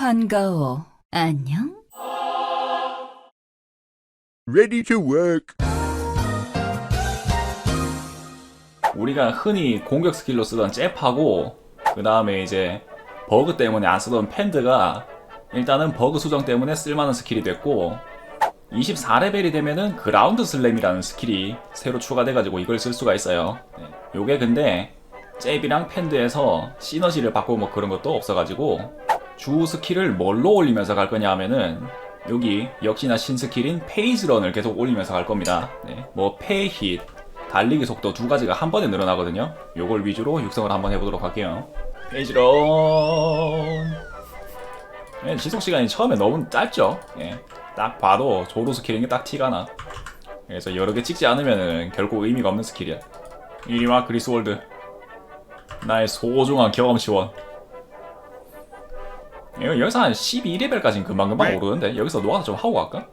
반가워. 안녕? Ready to work. 우리가 흔히 공격 스킬로 쓰던 잽하고 그 다음에 이제 버그 때문에 안 쓰던 팬드가 일단은 버그 수정 때문에 쓸만한 스킬이 됐고 24레벨이 되면은 그라운드 슬램이라는 스킬이 새로 추가돼가지고 이걸 쓸 수가 있어요. 네. 요게 근데 잽이랑 팬드에서 시너지를 바꾸고 뭐 그런 것도 없어가지고 주 스킬을 뭘로 올리면서 갈 거냐 하면은 여기 역시나 신스킬인 페이즈런을 계속 올리면서 갈 겁니다. 네. 뭐 페이힛, 달리기 속도 두 가지가 한 번에 늘어나거든요. 요걸 위주로 육성을 한번 해보도록 할게요. 페이지런. 예, 지속 시간이 처음에 너무 짧죠. 예, 딱 봐도 조로 스킬인 게 딱 티가 나. 그래서 여러 개 찍지 않으면 결국 의미가 없는 스킬이야. 이리와 그리스월드. 나의 소중한 경험치원. 이거 여기서 한 12레벨까지는 금방금방 오르는데 여기서 노가다 좀 하고 갈까?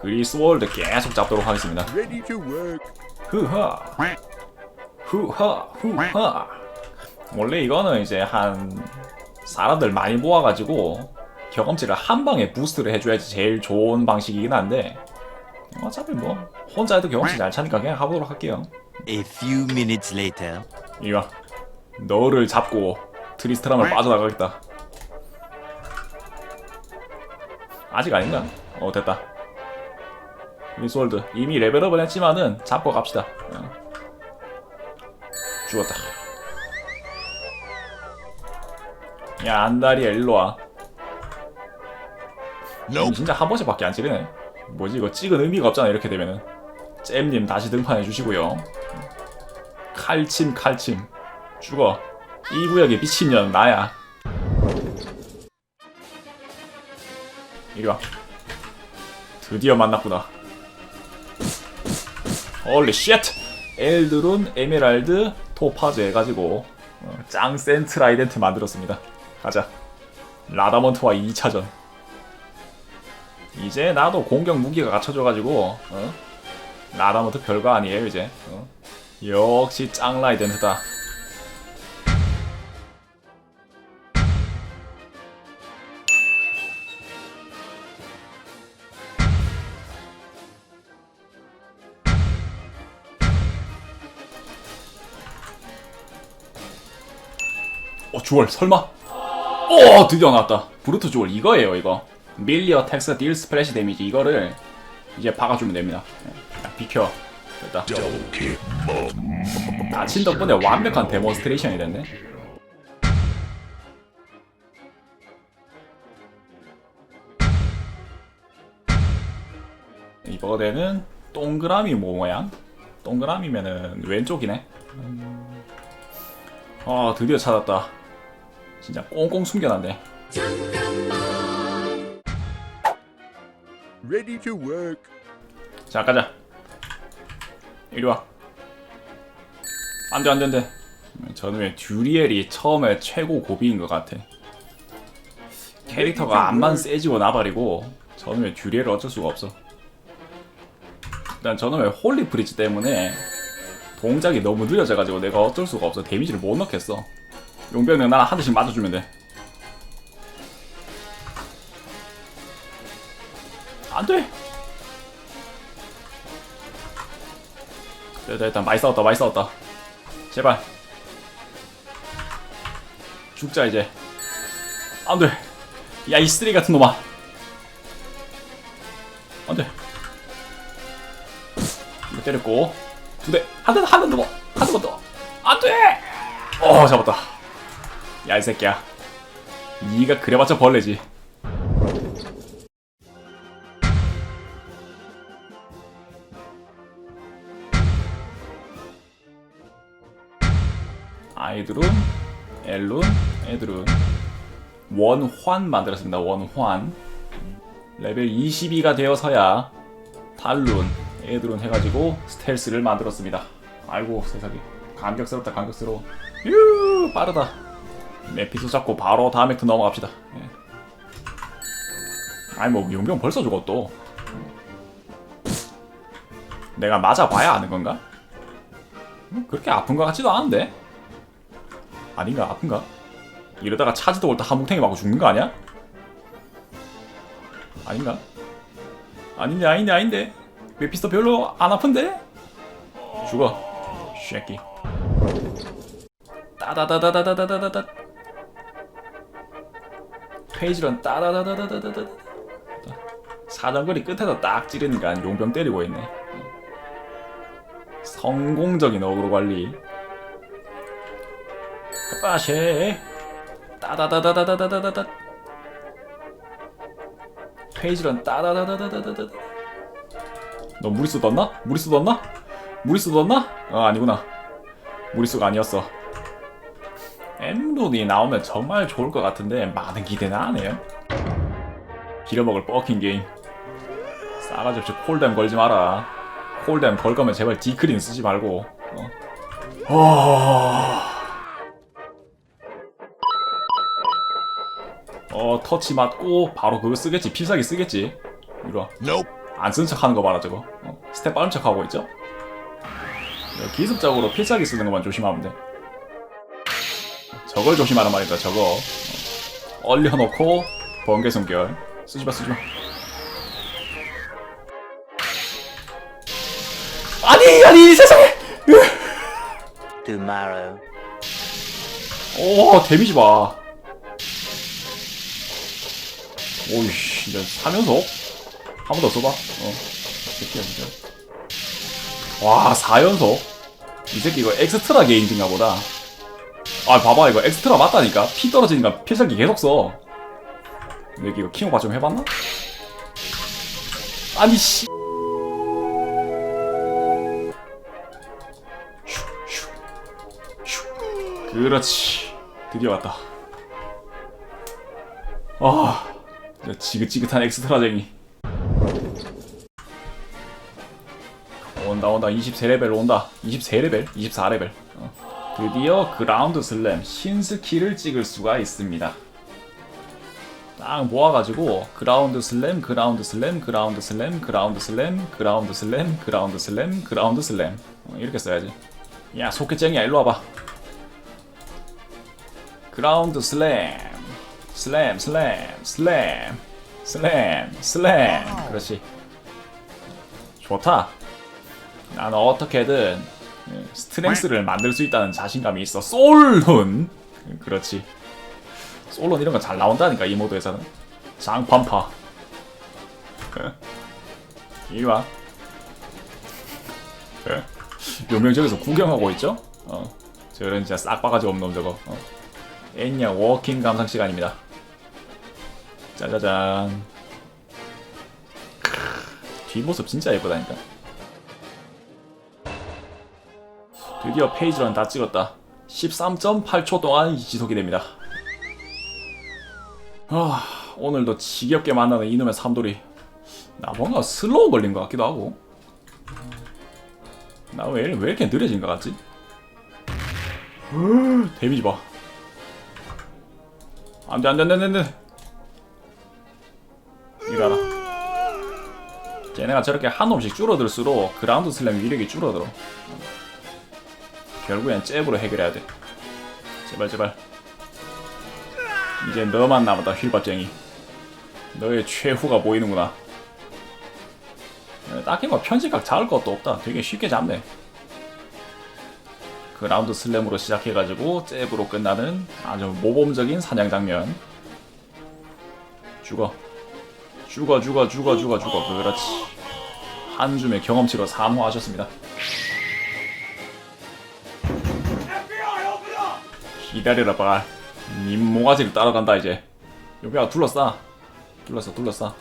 그리스월드 계속 잡도록 하겠습니다. Ready to work. 후하 후하 후하 원래 이거는 이제 한 사람들 많이 모아가지고 경험치를 한 방에 부스트를 해줘야지 제일 좋은 방식이긴 한데 어차피 뭐 혼자 해도 경험치 잘 차니까 그냥 가보도록 할게요 A few minutes later. 이리와 너를 잡고 트리스트람을 빠져나가겠다 아직 아닌가? 어 됐다. 리솔드. 이미 레벨업을 했지만은 잡고 갑시다. 어. 죽었다. 야 안다리야 일로와. 진짜 한 번씩밖에 안 찌르네. 뭐지 이거 찍은 의미가 없잖아 이렇게 되면은. 잼님 다시 등판해 주시고요. 칼침 칼침. 죽어. 이 구역의 미친년 나야 이리와 드디어 만났구나. 홀리 쉣 엘드룬 에메랄드 토파즈 해가지고 어, 짱 센트 라이덴트 만들었습니다. 가자. 라다먼트와 2차전. 이제 나도 공격 무기가 갖춰져가지고 어? 라다먼트 별거 아니에요 이제. 어? 역시 짱 라이덴트다 어 주얼 설마? 오 드디어 나왔다. 브루트 주얼 이거예요 이거. 밀리어 텍스 딜 스프레시 데미지 이거를 이제 박아주면 됩니다. 네, 야, 비켜. 됐다. 다친 덕분에 완벽한 데몬스트레이션이 됐네. 이번에는 동그라미 모양? 동그라미면은 왼쪽이네. 아 드디어 찾았다 진짜 꽁꽁 숨겨놨네. Ready to work. 자 가자. 이리 와. 안돼 안돼 안돼. 저놈의 듀리엘이 처음에 최고 고비인 것 같아? 캐릭터가 앞만 세지고 나발이고 저놈의 듀리엘을 어쩔 수가 없어? 일단 저놈의 홀리 브리지 때문에 동작이 너무 느려져가지고 내가 어쩔 수가 없어. 데미지를 못 넣겠어 용병은 나랑 한 대씩 맞아주면 돼. 안 돼! 됐다 됐다. 많이 싸웠다 많이 싸웠다. 제발. 죽자 이제. 안 돼. 야 이 쓰레기 같은 놈아. 안 돼. 이거 때렸고. 두 대 한 대 한대더. 안돼! 어 잡았다 야 이 새끼야. 니가 그래봤자 벌레지. 아이드룬, 엘룬, 에드룬 원환 만들었습니다. 원환. 레벨 22가 되어서야 탈룬, 에드룬 해가지고 스텔스를 만들었습니다. 아이고 세상에. 감격스럽다 감격스러워. 유 빠르다 에피소 잡고 바로 다음 액트 넘어갑시다 예. 아니 뭐 용병 벌써 죽었또 내가 맞아봐야 아는 건가? 음, 그렇게 아픈 것 같지도 않은데 아닌가 아픈가? 이러다가 차지도 올때 한뭉탱이 맞고 죽는 거 아니야? 아닌가? 아닌데 아닌데 아닌데 메피스토 별로 안 아픈데? 죽어 쉐끼 따다다다다다다다다 페이지런 따다다다다다다다. 사정거리 끝에서 딱 찌르니까 용병 때리고 있네. 성공적인 어그로 관리. 빠쉐. 따다다다다다다다다 페이지런 따다다다다다다다. 너 무리수 넣었나? 무리수 넣었나? 무리수 넣었나? 아 아니구나. 무리수가 아니었어 엠론이 나오면 정말 좋을 것 같은데 많은 기대는 안 해요. 길어먹을 뻑킹 게임. 싸가지 없이 콜댐 걸지 마라. 콜댐 걸 거면 제발 디크린 쓰지 말고. 어. 어... 어 터치 맞고 바로 그거 쓰겠지. 필살기 쓰겠지. Nope. 안쓴 척 하는 거 봐라 저거. 어, 스텝 빠른 척 하고 있죠? 이거 기습적으로 필살기 쓰는 것만 조심하면 돼 저걸 조심하란 말이다 저거. 어, 얼려놓고 번개 숨결. 쓰지마 쓰지마. 아니 아니 세상에! Tomorrow. 오 데미지 봐. 오이씨 이제 3연속? 한번 더 써봐. 어 새끼야 진짜. 와 4연속? 이 새끼 이거 엑스트라 게임인가 보다 아 봐봐 이거 엑스트라 맞다니까. 피 떨어지니까 필살기 계속 써. 근데 이거 킹오바 좀 해봤나? 아니 씨. 그렇지. 드디어 왔다. 아 지긋지긋한 엑스트라쟁이. 온다 온다. 23레벨 온다. 23레벨? 24레벨. 어. 드디어 그라운드 슬램 신스키를 찍을 수가 있습니다. 딱 모아가지고 그라운드 슬램 그라운드 슬램 그라운드 슬램 그라운드 슬램 그라운드 슬램 그라운드 슬램 그라운드 슬램. 어, 이렇게 써야지. 야 소켓쟁이야 일로 와봐. 그라운드 슬램. 슬램 슬램 슬램. 슬램 슬램. 그렇지. 좋다. 나는 어떻게든 예, 스트렝스를 만들 수 있다는 자신감이 있어 솔론 그렇지 솔론 이런 거 잘 나온다니까 이 모드에서는 장판파 예. 이리 와 예. 요명 저기서 구경하고 있죠? 어 저런 진짜 싹 바가지 없는 놈 저거 어. 애냐 워킹 감상 시간입니다 짜자잔 크, 뒷모습 진짜 예쁘다니까 드디어 페이지런 다 찍었다. 13.8초 동안 지속이 됩니다. 아 오늘도 지겹게 만나는 이놈의 삼돌이. 나 뭔가 슬로우 걸린 것 같기도 하고. 나 왜 왜 이렇게 느려진 것 같지? 데미지 봐. 안돼 안돼 안돼 안돼 이거라. 쟤네가 저렇게 한 놈씩 줄어들수록 그라운드 슬램 위력이 줄어들어 결국엔 잽으로 해결해야 돼. 제발 제발. 이제 너만 남았다 휠밥쟁이. 너의 최후가 보이는구나. 에, 딱히 뭐 편집각 잡을 것도 없다. 되게 쉽게 잡네. 그 라운드 슬램으로 시작해가지고 잽으로 끝나는 아주 모범적인 사냥 장면. 죽어. 죽어 죽어 죽어 죽어 죽어. 그렇지. 한 줌의 경험치로 사모하셨습니다 기다려라 봐님 모가지를 따라간다 이제. 여기야 둘러싸. 둘러싸 둘러싸.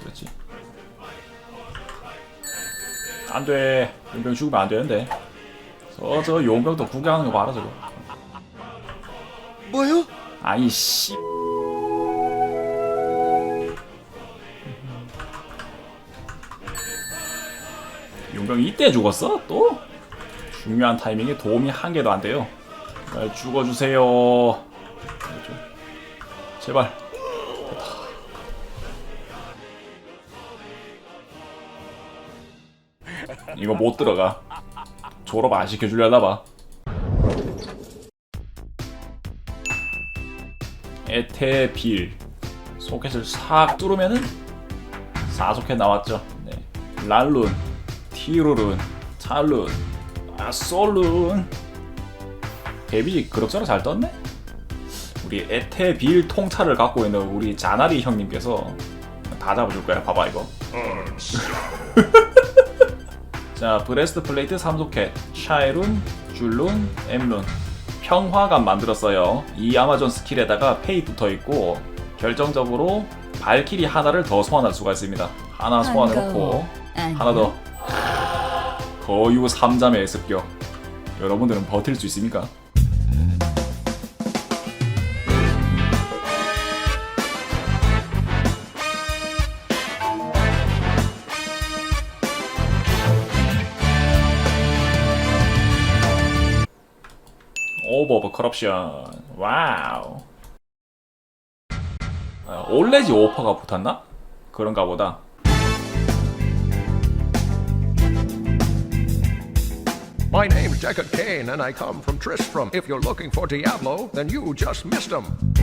그렇지. 안돼. 용병 죽으면 안되는데. 저저 용병도 구경하는 거 봐라 저거. 뭐요? 아이 씨. 용병이 이때 죽었어? 또? 중요한 타이밍에 도움이 한 개도 안 돼요 날 죽어주세요 그렇죠. 제발. 이거 못 들어가 졸업 안 시켜주려나봐 에테빌 소켓을 싹 뚫으면은 4소켓 나왔죠. 네. 랄룬, 티로룬, 찰룬, 아 솔룬. 데뷔 그럭저럭 잘 떴네? 우리 에테빌 통찰을 갖고 있는 우리 자나리 형님께서 다 잡아줄 거야. 봐봐 이거. 자 브레스트 플레이트 3소켓, 샤이룬, 줄룬, 엠룬. 평화감 만들었어요. 이 아마존 스킬에다가 페이 붙어 있고 결정적으로 발키리 하나를 더 소환할 수가 있습니다. 하나 소환해놓고? 하나 더. 거유 3잠의 습격. 여러분들은 버틸 수 있습니까? 오버 오브 커럽션. 와우. 아, 올레지 오퍼가 붙었나? 그런가 보다. My name's Deckard Kane, and I come from Tristram. If you're looking for Diablo, then you just missed him.